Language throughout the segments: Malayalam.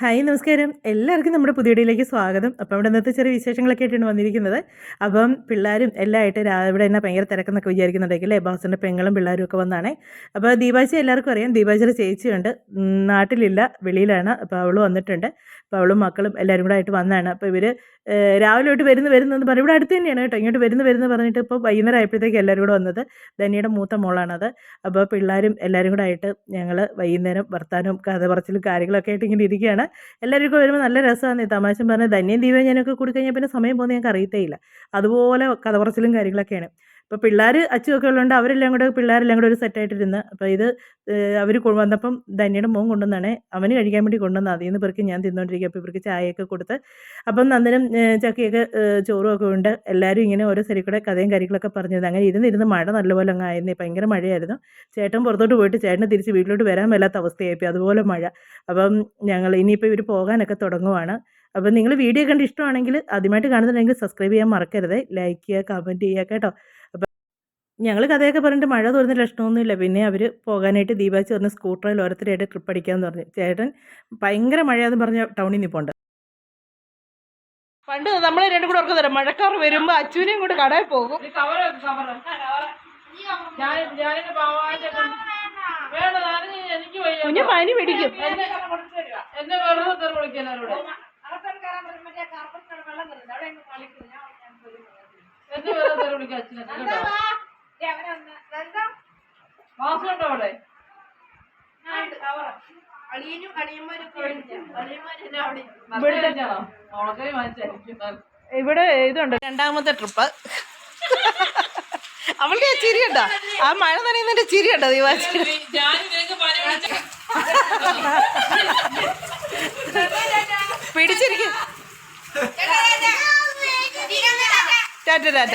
ഹായ് നമസ്കാരം. എല്ലാവർക്കും നമ്മുടെ പുതിയ വീഡിയോയിലേക്ക് സ്വാഗതം. അപ്പം ഇവിടെ ഇന്നത്തെ ചെറിയ വിശേഷങ്ങളൊക്കെ ആയിട്ടാണ് വന്നിരിക്കുന്നത്. അപ്പം പിള്ളേരും എല്ലാം ആയിട്ട് ഇവിടെ തന്നെ ഭയങ്കര തിരക്കെന്നൊക്കെ വിചാരിക്കുന്നുണ്ടെങ്കിൽ ബാസിന്റെ പെങ്ങളും പിള്ളേരും ഒക്കെ വന്നാണേ. അപ്പോൾ ദീപാച്ചി എല്ലാവർക്കും അറിയാം. ദീപാച്ചിയുടെ ചേച്ചിയുണ്ട്. നാട്ടിലില്ല വെളിയിലാണ്. അപ്പോൾ അവൾ വന്നിട്ടുണ്ട്. അപ്പോൾ അവളും മക്കളും എല്ലാവരും കൂടെ ആയിട്ട് വന്നതാണ് അപ്പോൾ ഇവർ രാവിലെ തൊട്ട് വരുന്നു വരുന്നെന്ന് പറഞ്ഞു ഇവിടെ അടുത്ത് തന്നെയാണ് കേട്ടോ. ഇങ്ങോട്ട് വരുന്നു വരുന്നു പറഞ്ഞിട്ട് ഇപ്പോൾ വൈകുന്നേരം ആയപ്പോഴത്തേക്ക് എല്ലാവരും കൂടെ വന്നത് ധനിയുടെ മൂത്ത മോളാണത്. അപ്പോൾ പിള്ളേരും എല്ലാവരും കൂടെ ആയിട്ട് ഞങ്ങൾ വൈകുന്നേരം വർത്താനവും കഥ പറച്ചിലും കാര്യങ്ങളൊക്കെ ആയിട്ട് ഇങ്ങനെ ഇരിക്കുകയാണ്. എല്ലാവർക്കും വരുമ്പോൾ നല്ല രസമാണ് തമാശ പറഞ്ഞ് ധന്യം ദീപം ഞാനൊക്കെ കൂടി കഴിഞ്ഞാൽ പിന്നെ സമയം പോകുന്നത് ഞങ്ങൾക്ക് അറിയത്തേയില്ല. അതുപോലെ കഥ പറച്ചിലും കാര്യങ്ങളൊക്കെയാണ്. ഇപ്പോൾ പിള്ളേർ അച്ചുമൊക്കെ ഉള്ളതുകൊണ്ട് അവരെല്ലാം കൂടെ പിള്ളേരെല്ലാം കൂടെ ഒരു സെറ്റായിട്ടിരുന്ന് അപ്പോൾ ഇത് അവർ വന്നപ്പം ധന്യയുടെ മോൻ കൊണ്ടുവന്നാണ്. അവന് കഴിക്കാൻ വേണ്ടി കൊണ്ടുവന്ന അതിൽ നിന്ന് ഇവർക്ക് ഞാൻ തിന്നുകൊണ്ടിരിക്കുക അപ്പോൾ ഇവർക്ക് ചായയൊക്കെ കൊടുത്ത്. അപ്പം നന്ദനും ചക്കയൊക്കെ ചോറും ഒക്കെ ഉണ്ട്. എല്ലാവരും ഇങ്ങനെ ഓരോ സരി കൂടെ കഥയും കാര്യങ്ങളൊക്കെ പറഞ്ഞിരുന്നു. അങ്ങനെ ഇരുന്നിരുന്ന് മഴ നല്ലപോലെ അങ്ങ് ആയിരുന്നു. ഭയങ്കര മഴയായിരുന്നു. ചേട്ടൻ പുറത്തോട്ട് പോയിട്ട് ചേട്ടന് തിരിച്ച് വീട്ടിലോട്ട് വരാൻ മേലാത്ത അവസ്ഥയായിപ്പോൾ അതുപോലെ മഴ. അപ്പം ഞങ്ങൾ ഇനിയിപ്പോൾ ഇവർ പോകാനൊക്കെ തുടങ്ങുവാണ്. അപ്പം നിങ്ങൾ വീഡിയോ കണ്ട് ഇഷ്ടമാണെങ്കിൽ ആദ്യമായിട്ട് കാണുന്നുണ്ടെങ്കിൽ സബ്സ്ക്രൈബ് ചെയ്യാൻ മറക്കരുത്. ലൈക്ക് ചെയ്യുക കമന്റ് ചെയ്യുക കേട്ടോ. ഞങ്ങൾ കഥയൊക്കെ പറഞ്ഞിട്ട് മഴ തോന്നുന്ന ലക്ഷണമൊന്നുമില്ല. പിന്നെ അവർ പോകാനായിട്ട് ദീപാച്ചി പറഞ്ഞ് സ്കൂട്ടറിൽ ഓരോരുത്തരായിട്ട് ട്രിപ്പ് അടിക്കാമെന്ന് പറഞ്ഞു. ചേട്ടൻ ഭയങ്കര മഴയാന്ന് പറഞ്ഞ ടൗണിൽ നിൽപ്പുണ്ട് പണ്ട് നമ്മൾ രണ്ടും കൂടെ ഓർക്കുന്നില്ല മഴക്കാർ വരുമ്പോ അച്ഛനെയും കൂടെ കടയിൽ പോകും. കുഞ്ഞു പനി പിടിക്കും. എന്നെ വെറുതെ വിളിക്കാൻ അവരോട് എന്നെ വെറുതെ തെറി വിളിക്കാൻ അച്ഛനെ കേട്ടോ മാസമുണ്ടോ അവിടെ? അളിയന്മാരൊക്കെ ഉണക്കരി വാങ്ങിച്ചായിരിക്കും ഇവിടെ ഇതുണ്ട്. രണ്ടാമത്തെ ട്രിപ്പ്. അവളുടെ ആ ചിരിയുണ്ടോ ആ മഴ നനയുന്നതിന്റെ ചിരിയുണ്ടോ ദീപാച്ചി പിടിച്ചിരിക്കും. ടാറ്റ ടാറ്റ.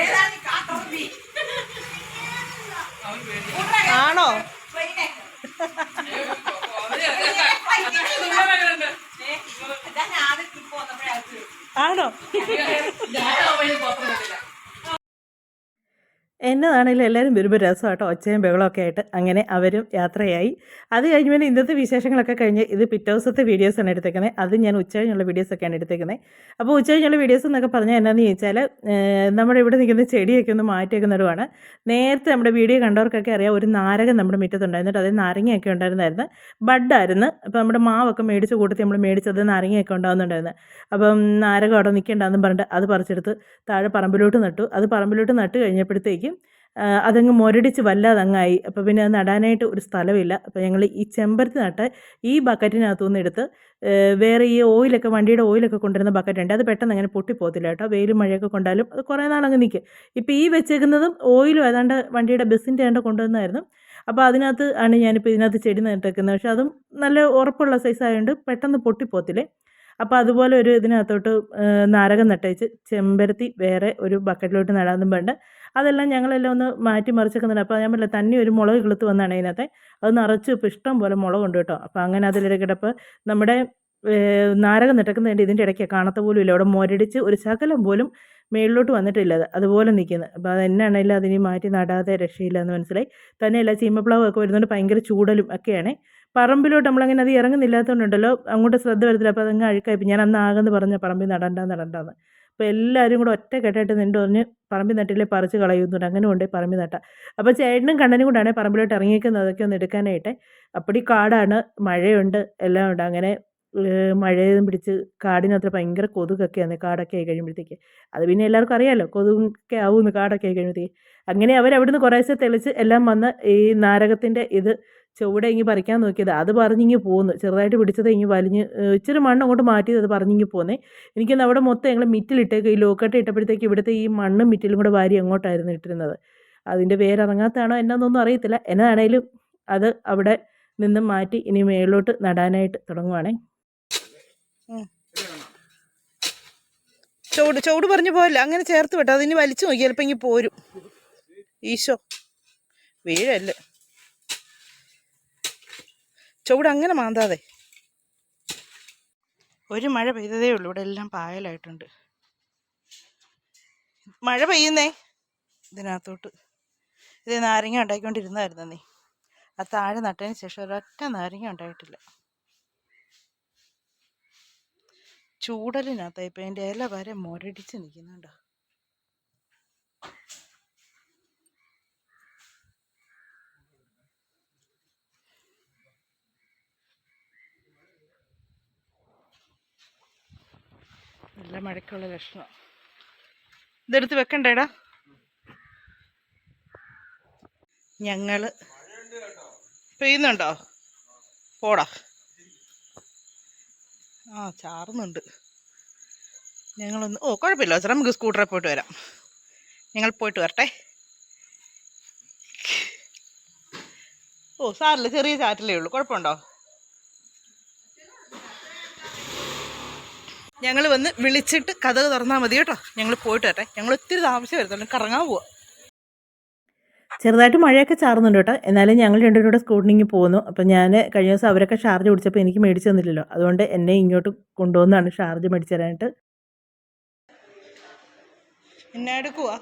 എന്നതാണെങ്കിലും എല്ലാവരും വരുമ്പോൾ രസമാട്ടോ. ഒച്ചയും ബഹളമൊക്കെ ആയിട്ട് അങ്ങനെ അവരും യാത്രയായി. അത് കഴിഞ്ഞ് പിന്നെ ഇന്നത്തെ വിശേഷങ്ങളൊക്കെ കഴിഞ്ഞ് ഇത് പിറ്റേ ദിവസത്തെ വീഡിയോസാണ് എടുത്തേക്കുന്നത് അത് ഞാൻ ഉച്ച കഴിഞ്ഞുള്ള വീഡിയോസൊക്കെയാണ് എടുത്തേക്കുന്നത് അപ്പോൾ ഉച്ച കഴിഞ്ഞുള്ള വീഡിയോസ് എന്നൊക്കെ പറഞ്ഞാൽ എന്താണെന്ന് ചോദിച്ചാൽ നമ്മുടെ ഇവിടെ നിൽക്കുന്ന ചെടിയൊക്കെ ഒന്ന് നടുവാണ്. നേരത്തെ നമ്മുടെ വീഡിയോ കണ്ടവർക്കൊക്കെ അറിയാം ഒരു നാരകം നമ്മുടെ മുറ്റത്തുണ്ടായിരുന്നു. അതായത് നാരങ്ങയൊക്കെ ഉണ്ടായിരുന്നായിരുന്നു. ബഡായിരുന്നു. അപ്പോൾ നമ്മുടെ മാവൊക്കെ മേടിച്ച് കൂട്ടത്തിൽ നമ്മൾ മേടിച്ചത് നാരങ്ങയൊക്കെ ഉണ്ടാകുന്നുണ്ടായിരുന്നു അപ്പം നാരകം അവിടെ നിൽക്കേണ്ടെന്ന് പറഞ്ഞിട്ട് അത് പറിച്ചെടുത്ത് താഴെ പറമ്പിലോട്ട് നട്ടു. അത് പറമ്പിലോട്ട് നട്ട് കഴിഞ്ഞപ്പോഴത്തേക്കും അതങ്ങ് മുരടിച്ച് വല്ലാതങ്ങായി. അപ്പോൾ പിന്നെ അത് നടാനായിട്ട് ഒരു സ്ഥലമില്ല അപ്പോൾ ഞങ്ങൾ ഈ ചെമ്പരത്തി നട്ട് ഈ ബക്കറ്റിനകത്തു എടുത്ത് വേറെ ഈ ഓയിലൊക്കെ വണ്ടിയുടെ ഓയിലൊക്കെ കൊണ്ടുവരുന്ന ബക്കറ്റ് ഉണ്ട് അത് പെട്ടെന്ന് അങ്ങനെ പൊട്ടിപ്പോകത്തില്ല കേട്ടോ. വെയിലും മഴയൊക്കെ കൊണ്ടാലും അത് കുറേ നാളങ്ങ് നിൽക്കും ഇപ്പോൾ ഈ വെച്ചേക്കുന്നതും ഓയിലും ഏതാണ്ട് വണ്ടിയുടെ ബസ്സിന്റെ ഏതാണ്ട് കൊണ്ടുവന്നായിരുന്നു. അപ്പോൾ അതിനകത്ത് ആണ് ഞാനിപ്പോൾ ഇതിനകത്ത് ചെടി നട്ടേക്കുന്നത് പക്ഷേ അതും നല്ല ഉറപ്പുള്ള സൈസ് ആയതുകൊണ്ട് പെട്ടെന്ന് പൊട്ടിപ്പോത്തില്ലേ അപ്പോൾ അതുപോലെ ഒരു ഇതിനകത്തോട്ട് നാരകം നട്ടേച്ച് ചെമ്പരത്തി വേറെ ഒരു ബക്കറ്റിലോട്ട് നടാനും വേണ്ട അതെല്ലാം ഞങ്ങളെല്ലാം ഒന്ന് മാറ്റി മറിച്ചൊക്കുന്നുണ്ട് അപ്പോൾ ഞാൻ പറഞ്ഞില്ല തന്നെ ഒരു മുളക് കിളുത്ത് വന്നാണ് അതിനകത്തെ. അത് നിറച്ച് ഇപ്പോൾ ഇഷ്ടം പോലെ മുളകുണ്ട് കേട്ടോ. അപ്പോൾ അങ്ങനെ അതിലൊരു കിടപ്പ് നമ്മുടെ നാരകം നിട്ടക്കുന്നതിന്റെ ഇതിന്റെ ഇടയ്ക്ക് കാണത്ത പോലും ഇല്ല. അവിടെ മുരടിച്ച് ഒരു ശകലം പോലും മേളിലോട്ട് വന്നിട്ടില്ല അത്. അതുപോലെ നിൽക്കുന്നത് അപ്പോൾ അതെന്നാണെങ്കിലും അതിനെ മാറ്റി നടാതെ രക്ഷയില്ല എന്ന് മനസ്സിലായി. തന്നെയല്ല ചീമപ്ലാവ് ഒക്കെ വരുന്നതുകൊണ്ട് ഭയങ്കര ചൂടലും ഒക്കെയാണ്. പറമ്പിലോട്ട് നമ്മളങ്ങനെ അത് ഇറങ്ങുന്നില്ലാത്തതുകൊണ്ടുണ്ടല്ലോ അങ്ങോട്ട് ശ്രദ്ധ വരത്തില്ല. അപ്പോൾ അതങ്ങ് അഴുക്കായി. ഞാൻ അന്ന് ആകെന്ന് പറഞ്ഞ പറമ്പിൽ നടണ്ട നടണ്ടാന്ന്. അപ്പോൾ എല്ലാവരും കൂടെ ഒറ്റ കെട്ടായിട്ട് നിன்று പറഞ്ഞ് പറമ്പിൽ നട്ടില്ലേ പറിച്ച് കളയുന്നുണ്ട് അങ്ങനെ കൊണ്ടേ പറമ്പിൽ നട്ടാ. അപ്പോൾ ചേട്ടനും കണ്ണനും കൂടാണ് പറമ്പിലോട്ട് ഇറങ്ങിയിരിക്കുന്നത് അതൊക്കെ ഒന്ന് എടുക്കാനായിട്ട്. അപ്പടി കാടാണ് മഴയുണ്ട് എല്ലാം ഉണ്ട്. അങ്ങനെ മഴയും പിടിച്ച് കാടിനകത്ത് ഭയങ്കര കൊതുകൊക്കെയാണ്. കാടൊക്കെ ആയി കഴിയുമ്പോഴത്തേക്ക്. അത് പിന്നെ എല്ലാവർക്കും അറിയാമല്ലോ കൊതുകൊക്കെ ആവുമെന്ന് കാടൊക്കെ ആയി കഴിയുമ്പോഴത്തേക്ക്. അങ്ങനെ അവരവിടുന്ന് കുറേശ്ശെ തെളിച്ച് എല്ലാം വന്ന് ഈ നാരകത്തിന്റെ ഇത് ചുവടെ ഇങ്ങ് പറിക്കാൻ നോക്കിയത്. അത് പറഞ്ഞിങ്ങ് പോന്നു. ചെറുതായിട്ട് പിടിച്ചത് ഇങ്ങ് വലിഞ്ഞ് ഇച്ചിരി മണ്ണ് അങ്ങോട്ട് മാറ്റിയത് അത് പറഞ്ഞിങ്ങ് പോന്നേ. എനിക്കൊന്ന് അവിടെ മൊത്തം ഞങ്ങൾ മിറ്റിലിട്ടേക്ക് ഈ ലോക്കട്ട് ഇട്ടപ്പോഴത്തേക്ക് ഇവിടുത്തെ ഈ മണ്ണും മിറ്റിലും കൂടെ വാരി അങ്ങോട്ടായിരുന്നു ഇട്ടിരുന്നത്. അതിന്റെ വേരിറങ്ങാത്തതാണോ എന്നൊന്നും അറിയത്തില്ല. എന്നാണേലും അത് അവിടെ നിന്ന് മാറ്റി ഇനി മേളിലോട്ട് നടാനായിട്ട് തുടങ്ങുവാണേ. ചൂട് ചൂട് പറഞ്ഞു പോയല്ല അങ്ങനെ ചേർത്ത് വിട്ടോ. അതിന് വലിച്ചു നോക്കി ചിലപ്പോൾ ഇങ്ങനെ പോരും. ഈശോ. വീഴല്ലേ? ചുവട് അങ്ങനെ മാന്താതെ. ഒരു മഴ പെയ്തതേ ഉള്ളൂ. ഇവിടെ എല്ലാം പായലായിട്ടുണ്ട്. മഴ പെയ്യുന്നേ? ഇതിനകത്തോട്ട്. ഇത് നാരങ്ങ ഉണ്ടാക്കിക്കൊണ്ടിരുന്നായിരുന്നു നീ ആ താഴെ നട്ടതിന് ശേഷം ഒരൊറ്റ നാരങ്ങ ഉണ്ടായിട്ടില്ല. ചൂടലിനകത്തായി ഇപ്പം ഇല വരെ മുരടിച്ച് നിൽക്കുന്നുണ്ടോ? നല്ല മഴയ്ക്കുള്ള ലക്ഷണം ഇതെടുത്ത് വെക്കണ്ടേടാ. ഞങ്ങൾ പെയ്യുന്നുണ്ടോ? പോടാ. ആ ചാറുന്നുണ്ട്. ഞങ്ങളൊന്ന് ഓ കുഴപ്പമില്ല. സാർ നമുക്ക് സ്കൂട്ടറിൽ പോയിട്ട് വരാം. ഞങ്ങൾ പോയിട്ട് വരട്ടെ. ഓ സാറില്ല ചെറിയ ചാറ്റലേ ഉള്ളൂ. കുഴപ്പമുണ്ടോ? ഞങ്ങൾ വന്ന് വിളിച്ചിട്ട് കഥ തുറന്നാൽ മതി കേട്ടോ. ഞങ്ങൾ പോയിട്ട് വരട്ടെ. ഞങ്ങൾ ഒത്തിരി താമസിച്ച് വരുന്നുണ്ട് കറങ്ങാൻ പോവാ. ചെറുതായിട്ട് മഴയൊക്കെ ചാറുന്നുണ്ട് കേട്ടോ. എന്നാലും ഞങ്ങൾ രണ്ടുപേരും കൂടെ സ്കൂട്ടറിങ് പോകുന്നു. അപ്പം ഞാൻ കഴിഞ്ഞ ദിവസം അവരൊക്കെ ഷാർജ് പിടിച്ചപ്പോൾ എനിക്ക് മേടിച്ചു തന്നില്ലല്ലോ. അതുകൊണ്ട് എന്നെ ഇങ്ങോട്ട് കൊണ്ടുവന്നാണ് ഷാർജ് മേടിച്ചു തരാനായിട്ട് എന്നെ എടുക്കുവാ?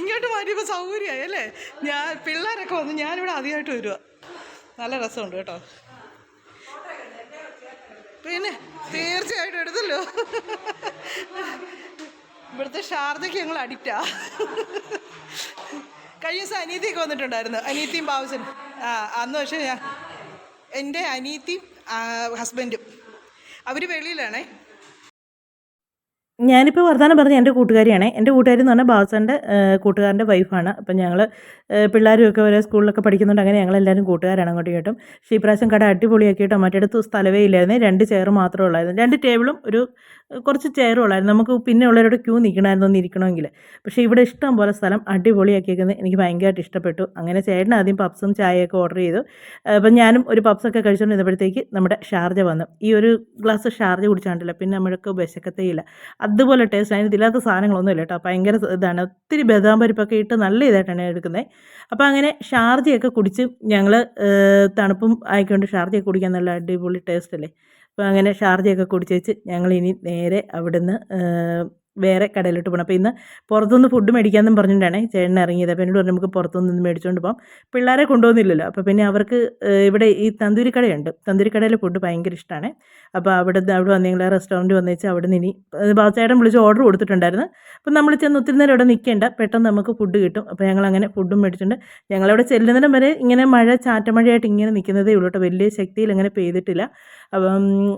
ഇങ്ങോട്ട് മാറ്റിയപ്പോൾ സൗകര്യമായി അല്ലേ? ഞാൻ പിള്ളേരൊക്കെ വന്നു. ഞാനിവിടെ ആദ്യമായിട്ട് വരുവാ. നല്ല രസമുണ്ട് കേട്ടോ. പിന്നെ തീർച്ചയായിട്ടും എടുത്തല്ലോ. ഇവിടുത്തെ ഷാർജയ്ക്ക് ഞങ്ങൾ അഡിക്റ്റാ. കഴിഞ്ഞ ദിവസം അനീതിയൊക്കെ വന്നിട്ടുണ്ടായിരുന്നു. അനീത്തിയും ബാബുസും ആ അന്ന് പക്ഷേ ഞാൻ എന്റെ അനീത്തിയും ഹസ്ബൻഡും. അവർ വെളിയിലാണേ. ഞാനിപ്പോൾ വർത്തമാനം പറഞ്ഞ എന്റെ കൂട്ടുകാരിയാണ്. എന്റെ കൂട്ടുകാരി എന്ന് പറഞ്ഞാൽ ബാബുസാന്റെ കൂട്ടുകാരന്റെ വൈഫാണ്. അപ്പം ഞങ്ങൾ പിള്ളേരുമൊക്കെ ഓരോ സ്കൂളിലൊക്കെ പഠിക്കുന്നുണ്ട്. അങ്ങനെ ഞങ്ങളെല്ലാവരും കൂട്ടുകാരാണ് അങ്ങോട്ടും ഇങ്ങോട്ടും. പക്ഷേ ഈ പ്രാവശ്യം കട അടിപൊളിയാക്കിയിട്ട് മറ്റിടത്ത് സ്ഥലമേ ഇല്ലായിരുന്നു. രണ്ട് ചെയർ മാത്രമേ ഉള്ളായിരുന്നു. രണ്ട് ടേബിളും ഒരു കുറച്ച് ചെയറും ഉള്ളായിരുന്നു നമുക്ക് പിന്നെ ഉള്ളവരോട് ക്യൂ നിൽക്കണമായിരുന്നു ഇരിക്കണമെങ്കിൽ പക്ഷേ ഇവിടെ ഇഷ്ടം പോലെ സ്ഥലം അടിപൊളിയാക്കിയേക്കുന്നത് എനിക്ക് ഭയങ്കരമായിട്ട് ഇഷ്ടപ്പെട്ടു. അങ്ങനെ ചേട്ടൻ ആദ്യം പപ്സും ചായയൊക്കെ ഓർഡർ ചെയ്തു. അപ്പം ഞാനും ഒരു പപ്സൊക്കെ കഴിച്ചുകൊണ്ട് ഇരുന്നപ്പോഴത്തേക്ക് നമ്മുടെ ഷാർജ വന്നു. ഈ ഒരു ഗ്ലാസ് ഷാർജ കുടിച്ചാണ്ടില്ല. പിന്നെ നമ്മൾക്ക് വിശക്കത്തേയില്ല അതുപോലെ ടേസ്റ്റ് അതിന് ഇതില്ലാത്ത സാധനങ്ങളൊന്നും ഇല്ല കേട്ടോ. ഭയങ്കര ഇതാണ്. ഒത്തിരി ബദാം പരിപ്പൊക്കെ ഇട്ട് നല്ല ഇതായിട്ടാണ് എടുക്കുന്നത് അപ്പോൾ അങ്ങനെ ഷാർജയൊക്കെ കുടിച്ച് ഞങ്ങൾ തണുപ്പും ആയിക്കൊണ്ട് ഷാർജയൊക്കെ കുടിക്കാൻ നല്ല അടിപൊളി ടേസ്റ്റ് അല്ലേ? അപ്പോൾ അങ്ങനെ ഷാർജയൊക്കെ കുടിച്ച് വെച്ച് ഞങ്ങൾ ഇനി നേരെ അവിടുന്ന് വേറെ കടയിലോട്ട് പോകണം അപ്പോൾ ഇന്ന് പുറത്തുനിന്ന് ഫുഡ് മേടിക്കാമെന്നും പറഞ്ഞിട്ടാണ് ചേട്ടൻ ഇറങ്ങിയത്. അപ്പോൾ എന്നോട് പറഞ്ഞു നമുക്ക് പുറത്തുനിന്ന് നിന്ന് മേടിച്ചുകൊണ്ട് പോകാം പിള്ളേരെ കൊണ്ടുപോകുന്നില്ലല്ലോ അപ്പോൾ പിന്നെ അവർക്ക് ഇവിടെ ഈ തന്തൂരി കടയുണ്ട്. തന്തൂരി കടയിലെ ഫുഡ് ഭയങ്കര ഇഷ്ടമാണ് അപ്പോൾ അവിടെ അവിടെ വന്ന് ഞങ്ങൾ റെസ്റ്റോറന്റ് വന്ന് വെച്ചാൽ അവിടെ നിന്ന് ഇനി ബാച്ചേട്ടൻ വിളിച്ച് ഓർഡർ കൊടുത്തിട്ടുണ്ടായിരുന്നു. അപ്പോൾ നമ്മൾ ചെന്ന് ഒത്തിരി നേരം ഇവിടെ നിൽക്കേണ്ട പെട്ടെന്ന് നമുക്ക് ഫുഡ് കിട്ടും. അപ്പോൾ ഞങ്ങൾ അങ്ങനെ ഫുഡും മേടിച്ചിട്ടുണ്ട് ഞങ്ങളവിടെ ചെല്ലുന്നതിനും വരെ ഇങ്ങനെ മഴ ചാറ്റമഴയായിട്ട് ഇങ്ങനെ നിൽക്കുന്നതേ ഉള്ളൂ കേട്ടോ. വലിയ ശക്തിയിൽ അങ്ങനെ പെയ്തിട്ടില്ല.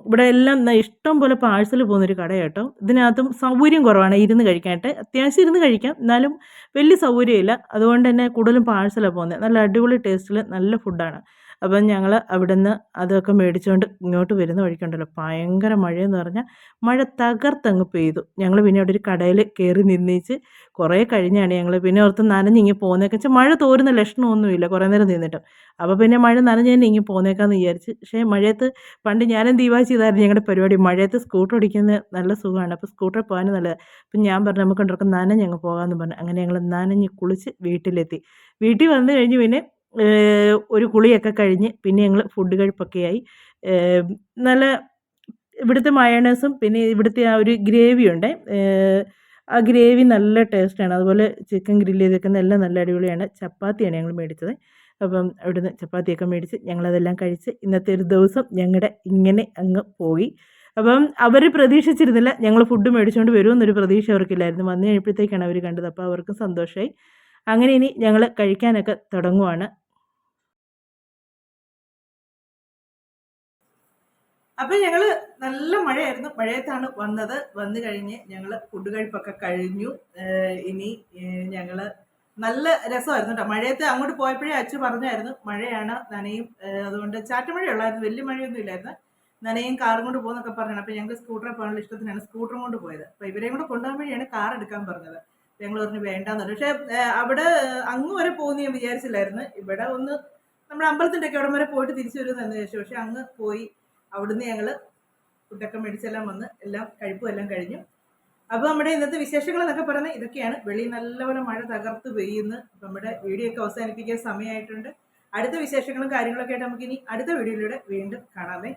ഇവിടെ എല്ലാം ഇഷ്ടം പോലെ പാഴ്സൽ പോകുന്നൊരു കട കേട്ടോ ഇതിനകത്തും സൗകര്യം കുറവാണ്. ഇരുന്ന് കഴിക്കാനായിട്ട്. അത്യാവശ്യം ഇരുന്ന് കഴിക്കാം. എന്നാലും വലിയ സൗകര്യമില്ല. അതുകൊണ്ട് തന്നെ കൂടുതലും പാഴ്സലാണ് പോകുന്നത്. നല്ല അടിപൊളി ടേസ്റ്റിൽ നല്ല ഫുഡാണ് അപ്പം ഞങ്ങൾ അവിടുന്ന് അതൊക്കെ മേടിച്ചുകൊണ്ട് ഇങ്ങോട്ട് വരുന്ന വഴിക്കുണ്ടല്ലോ. ഭയങ്കര മഴയെന്ന് പറഞ്ഞാൽ മഴ തകർത്തങ്ങ് പെയ്തു. ഞങ്ങൾ പിന്നെ അവിടെ ഒരു കടയിൽ കയറി നിന്നേച്ച് കുറേ കഴിഞ്ഞാണ് ഞങ്ങൾ പിന്നെ ഓർത്ത് നനഞ്ഞിങ്ങി പോകുന്നതൊക്കെ വെച്ചാൽ മഴ തോരുന്ന ലക്ഷണമൊന്നുമില്ല കുറേ നേരം നിന്നിട്ടും. അപ്പോൾ പിന്നെ മഴ നനഞ്ഞ് തന്നെ ഇങ്ങി പോകുന്നേക്കാന്ന് വിചാരിച്ച്. പക്ഷേ മഴയത്ത് പണ്ട് ഞാനും ദീപാ ചെയ്തായിരുന്നു ഞങ്ങളുടെ പരിപാടി? മഴയത്ത് സ്കൂട്ടർ ഓടിക്കുന്നത് നല്ല സുഖമാണ്. അപ്പോൾ സ്കൂട്ടറിൽ പോകാനും നല്ലത്. അപ്പം ഞാൻ പറഞ്ഞു നമുക്ക് ഉണ്ടാക്കും നനഞ്ഞ് അങ്ങ് പോകാമെന്ന് പറഞ്ഞു. അങ്ങനെ ഞങ്ങൾ നനഞ്ഞ് കുളിച്ച് വീട്ടിലെത്തി. വീട്ടിൽ വന്നു കഴിഞ്ഞ് പിന്നെ ഒരു കുളിയൊക്കെ കഴിഞ്ഞ് പിന്നെ ഞങ്ങൾ ഫുഡ് കഴിപ്പൊക്കെ ആയി നല്ല ഇവിടുത്തെ മയണേസും പിന്നെ ഇവിടുത്തെ ആ ഒരു ഗ്രേവി ഉണ്ട്. ആ ഗ്രേവി നല്ല ടേസ്റ്റാണ് അതുപോലെ ചിക്കൻ ഗ്രില്ല് ചെയ്തേക്കുന്ന എല്ലാം നല്ല അടിപൊളിയാണ്. ചപ്പാത്തിയാണ് ഞങ്ങൾ മേടിച്ചത്. അപ്പം അവിടുന്ന് ചപ്പാത്തിയൊക്കെ മേടിച്ച് ഞങ്ങളതെല്ലാം കഴിച്ച് ഇന്നത്തെ ഒരു ദിവസം ഞങ്ങളുടെ ഇങ്ങനെ അങ്ങ് പോയി. അപ്പം അവർ പ്രതീക്ഷിച്ചിരുന്നില്ല ഞങ്ങൾ ഫുഡ് മേടിച്ചുകൊണ്ട് വരുമെന്നൊരു പ്രതീക്ഷ അവർക്കില്ലായിരുന്നു. വന്നു കഴിയുമ്പോഴത്തേക്കാണ് അവർ കണ്ടത്. അപ്പോൾ അവർക്കും സന്തോഷമായി അങ്ങനെ ഇനി ഞങ്ങൾ കഴിക്കാനൊക്കെ തുടങ്ങുവാണ്. അപ്പം ഞങ്ങൾ നല്ല മഴയായിരുന്നു. മഴയത്താണ് വന്നത്. വന്നു കഴിഞ്ഞ് ഞങ്ങൾ ഫുഡ് കഴിപ്പൊക്കെ കഴിഞ്ഞു. ഇനി ഞങ്ങൾ നല്ല രസമായിരുന്നു കേട്ടോ മഴയത്ത് അങ്ങോട്ട് പോയപ്പോഴേ അച്ഛൻ പറഞ്ഞായിരുന്നു മഴയാണ് നനയും. അതുകൊണ്ട് ചാറ്റമഴയുള്ളായിരുന്നു വലിയ മഴയൊന്നും ഇല്ലായിരുന്നു. നനയും കാറും കൊണ്ട് പോകുന്നൊക്കെ പറഞ്ഞാണ്. അപ്പോൾ ഞങ്ങൾക്ക് സ്കൂട്ടറിൽ പോകാനുള്ള ഇഷ്ടത്തിനാണ് സ്കൂട്ടറും കൊണ്ട് പോയത്. അപ്പോൾ ഇവരെയും കൂടെ കൊണ്ടുപോകാൻ വേണ്ടിയാണ് കാർ എടുക്കാൻ പറഞ്ഞത്. ഞങ്ങൾ പറഞ്ഞു വേണ്ടാന്ന് പറഞ്ഞു പക്ഷെ അവിടെ അങ്ങ് വരെ പോകുന്ന ഞാൻ വിചാരിച്ചില്ലായിരുന്നു. ഇവിടെ ഒന്ന് നമ്മുടെ അമ്പലത്തിന്റെ ഒക്കെ അവിടെ വരെ പോയിട്ട് തിരിച്ചു വരുമെന്ന് വിചാരിച്ചു. പക്ഷെ അങ്ങ് പോയി. അവിടുന്ന് ഞങ്ങൾ ഫുഡൊക്കെ മേടിച്ചെല്ലാം വന്ന് എല്ലാം കഴിപ്പും എല്ലാം കഴിഞ്ഞു. അപ്പോൾ നമ്മുടെ ഇന്നത്തെ വിശേഷങ്ങൾ എന്നൊക്കെ പറയുന്നത് ഇതൊക്കെയാണ്. വെളി നല്ലപോലെ മഴ തകർത്ത് പെയ്യുന്നു. നമ്മുടെ വീഡിയോ ഒക്കെ അവസാനിപ്പിക്കാൻ സമയമായിട്ടുണ്ട്. അടുത്ത വിശേഷങ്ങളും കാര്യങ്ങളൊക്കെ ആയിട്ട് നമുക്ക് ഇനി അടുത്ത വീഡിയോയിലൂടെ വീണ്ടും കാണാമേ.